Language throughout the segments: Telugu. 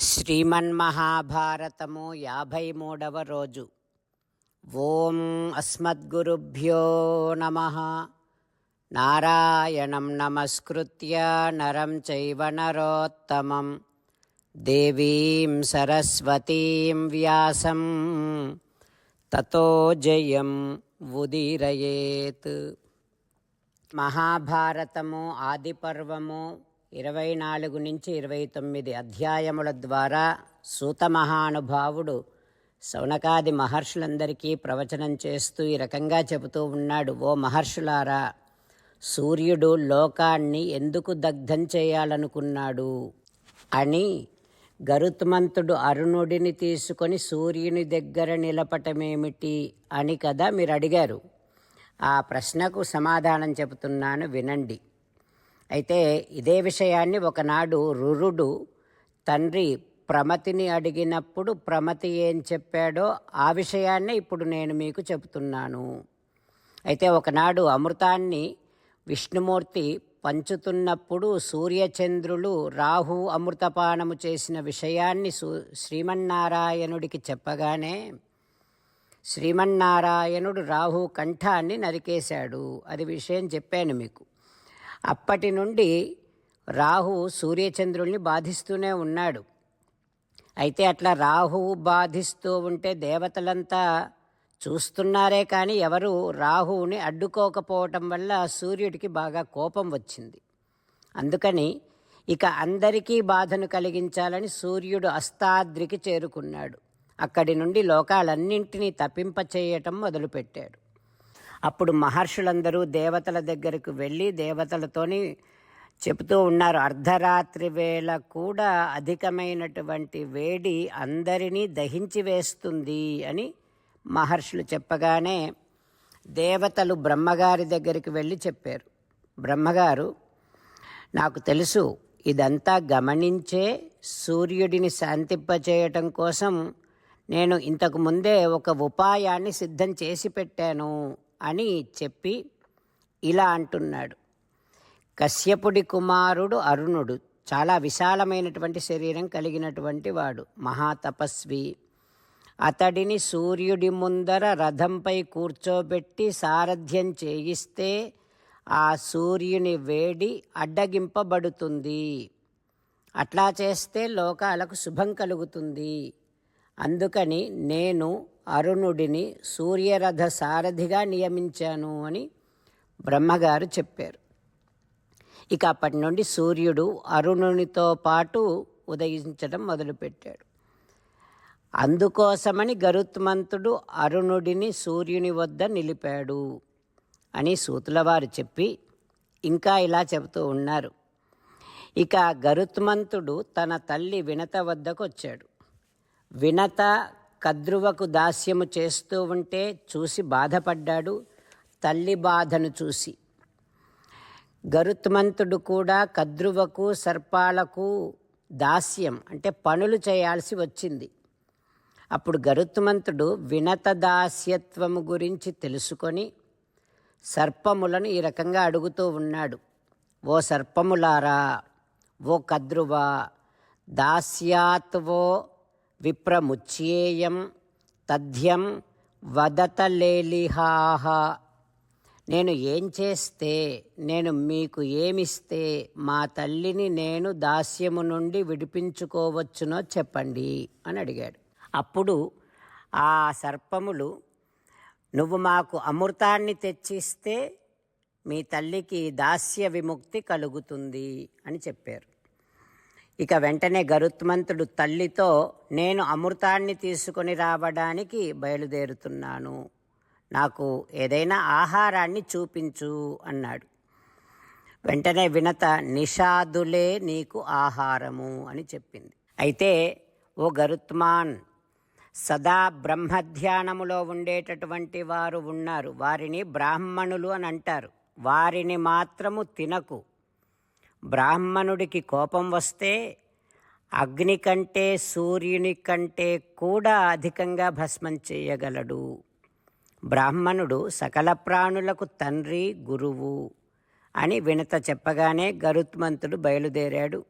శ్రీమన్మహాభారతము యాభై మూడవ రోజు. ఓం అస్మద్గురుభ్యో నమ. నారాయణం నమస్కృత్య నరం చైవ నరోత్తమం. దేవీం సరస్వతీం వ్యాసం. తతో జయం ఉదీరయేత్. మహాభారతము ఆదిపర్వము ఇరవై నాలుగు నుంచి ఇరవై తొమ్మిది అధ్యాయముల ద్వారా సూత మహానుభావుడు శౌనకాది మహర్షులందరికీ ప్రవచనం చేస్తూ ఈ రకంగా చెబుతూ ఉన్నాడు ఓ మహర్షులారా సూర్యుడు లోకాన్ని ఎందుకు దగ్ధం చేయాలనుకున్నాడు? అని గరుత్మంతుడు అరుణుడిని తీసుకొని సూర్యుని దగ్గర నిలపటమేమిటి అని కదా మీరు అడిగారు. ఆ ప్రశ్నకు సమాధానం చెబుతున్నాను వినండి. అయితే ఇదే విషయాన్ని ఒకనాడు రురుడు తండ్రి ప్రమతిని అడిగినప్పుడు ప్రమతి ఏం చెప్పాడో ఆ విషయాన్నే ఇప్పుడు నేను మీకు చెబుతున్నాను. అయితే ఒకనాడు అమృతాన్ని విష్ణుమూర్తి పంచుతున్నప్పుడు సూర్యచంద్రులు రాహు అమృతపానము చేసిన విషయాన్ని సూ శ్రీమన్నారాయణుడికి చెప్పగానే శ్రీమన్నారాయణుడు రాహు కంఠాన్ని నరికేశాడు. అది విషయం చెప్పాను మీకు. అప్పటి నుండి రాహు సూర్యచంద్రుల్ని బాధిస్తూనే ఉన్నాడు. అయితే అట్లా రాహువు బాధిస్తూ ఉంటే దేవతలంతా చూస్తున్నారే కానీ ఎవరు రాహువుని అడ్డుకోకపోవటం వల్ల సూర్యుడికి బాగా కోపం వచ్చింది. అందుకని ఇక అందరికీ బాధను కలిగించాలని సూర్యుడు అస్తాద్రికి చేరుకున్నాడు. అక్కడి నుండి లోకాలన్నింటినీ తప్పింపచేయటం మొదలుపెట్టాడు. అప్పుడు మహర్షులందరూ దేవతల దగ్గరకు వెళ్ళి దేవతలతోని చెబుతూ ఉన్నారు. అర్ధరాత్రి వేళ కూడా అధికమైనటువంటి వేడి అందరినీ దహించి వేస్తుంది అని మహర్షులు చెప్పగానే దేవతలు బ్రహ్మగారి దగ్గరికి వెళ్ళి చెప్పారు. బ్రహ్మగారు నాకు తెలుసు ఇదంతా గమనించే సూర్యుడిని శాంతింపచేయటం కోసం నేను ఇంతకు ముందే ఒక ఉపాయాన్ని సిద్ధం చేసి పెట్టాను. అని చెప్పి ఇలా అంటున్నాడు. కశ్యపుడి కుమారుడు అరుణుడు చాలా విశాలమైనటువంటి శరీరం కలిగినటువంటి వాడు మహాతపస్వి. అతడిని సూర్యుడి ముందర రథంపై కూర్చోబెట్టి సారథ్యం చేయిస్తే ఆ సూర్యుని వేడి అడ్డగింపబడుతుంది. అట్లా చేస్తే లోకాలకు శుభం కలుగుతుంది. అందుకని నేను అరుణుడిని సూర్యరథ సారథిగా నియమించాను అని బ్రహ్మగారు చెప్పారు. ఇక అప్పటి నుండి సూర్యుడు అరుణునితో పాటు ఉదయించడం మొదలుపెట్టాడు. అందుకోసమని గరుత్మంతుడు అరుణుడిని సూర్యుని వద్ద నిలిపాడు అని సూతులవారు చెప్పి ఇంకా ఇలా చెబుతూ ఉన్నారు. ఇక గరుత్మంతుడు తన తల్లి వినత వద్దకు వచ్చాడు వినత కద్రువకు దాస్యము చేస్తూ ఉంటే చూసి బాధపడ్డాడు తల్లి బాధను చూసి. గరుత్మంతుడు కూడా కద్రువకు సర్పాలకు దాస్యం అంటే పనులు చేయాల్సి వచ్చింది. అప్పుడు గరుత్మంతుడు వినత దాస్యత్వము గురించి తెలుసుకొని సర్పములను ఈ రకంగా అడుగుతూ ఉన్నాడు. ఓ సర్పములారా ఓ కద్రువ దాస్యాత్వో విప్రముచ్యేయం తథ్యం వదతలేలిహాహ. నేను ఏం చేస్తే నేను మీకు ఏమిస్తే మా తల్లిని నేను దాస్యము నుండి విడిపించుకోవచ్చునో చెప్పండి అని అడిగాడు. అప్పుడు ఆ సర్పములు నువ్వు మాకు అమృతాన్ని తెచ్చిస్తే మీ తల్లికి దాస్య విముక్తి కలుగుతుంది అని చెప్పారు. ఇక వెంటనే గరుత్మంతుడు తల్లితో నేను అమృతాన్ని తీసుకొని రావడానికి బయలుదేరుతున్నాను. నాకు ఏదైనా ఆహారాన్ని చూపించు అన్నాడు. వెంటనే వినత నిషాదులే నీకు ఆహారము అని చెప్పింది. అయితే ఓ గరుత్మాన్ సదా బ్రహ్మధ్యానములో ఉండేటటువంటి వారు ఉన్నారు. వారిని బ్రాహ్మణులు అని అంటారు. వారిని మాత్రము తినకు. బ్రాహ్మణుడికి కోపం వస్తే అగ్ని కంటే సూర్యుని కంటే కూడా అధికంగా భస్మం చేయగలడు. బ్రాహ్మణుడు సకల ప్రాణులకు తండ్రి గురువు అని వినత చెప్పగానే గరుత్మంతుడు బయలుదేరాడు.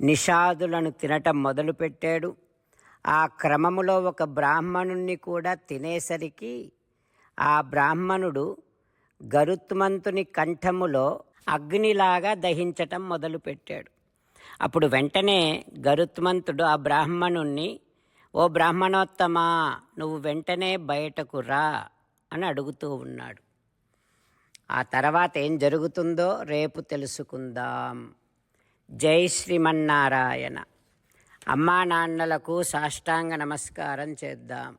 నిషాదులను తినటం మొదలుపెట్టాడు. ఆ క్రమములో ఒక బ్రాహ్మణుణ్ణి కూడా తినేసరికి ఆ బ్రాహ్మణుడు గరుత్మంతుని కంఠములో అగ్నిలాగా దహించటం మొదలుపెట్టాడు. అప్పుడు వెంటనే గరుత్మంతుడు ఆ బ్రాహ్మణుణ్ణి ఓ బ్రాహ్మణోత్తమా నువ్వు వెంటనే బయటకు రా అని అడుగుతూ ఉన్నాడు. ఆ తర్వాత ఏం జరుగుతుందో రేపు తెలుసుకుందాం. జై శ్రీమన్నారాయణ. అమ్మా నాన్నలకు సాష్టాంగ నమస్కారం చేద్దాం.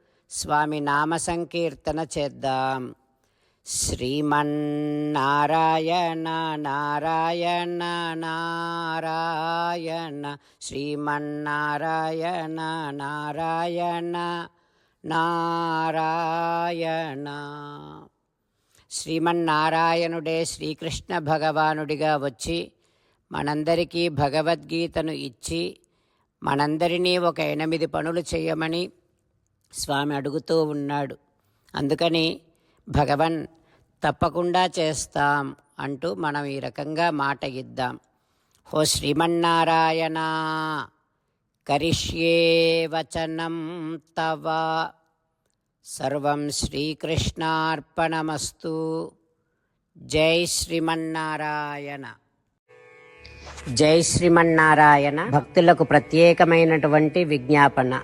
స్వామి నామ సంకీర్తన చేద్దాం. శ్రీమన్నారాయణ నారాయణ నారాయణ శ్రీమన్నారాయణ నారాయణ నారాయణ. శ్రీమన్నారాయణుడే శ్రీకృష్ణ భగవానుడిగా వచ్చి మనందరికీ భగవద్గీతను ఇచ్చి మనందరినీ ఒక ఎనిమిది పనులు చేయమని స్వామి అడుగుతూ ఉన్నాడు. అందుకని భగవన్ తప్పకుండా చేస్తాం అంటూ మనం ఈ రకంగా మాట ఇద్దాం. హో శ్రీమన్నారాయణ కరిష్యే వచనం తవ. సర్వం శ్రీకృష్ణార్పణమస్తు. జై శ్రీమన్నారాయణ. జై శ్రీమన్నారాయణ. భక్తులకు ప్రత్యేకమైనటువంటి విజ్ఞాపన.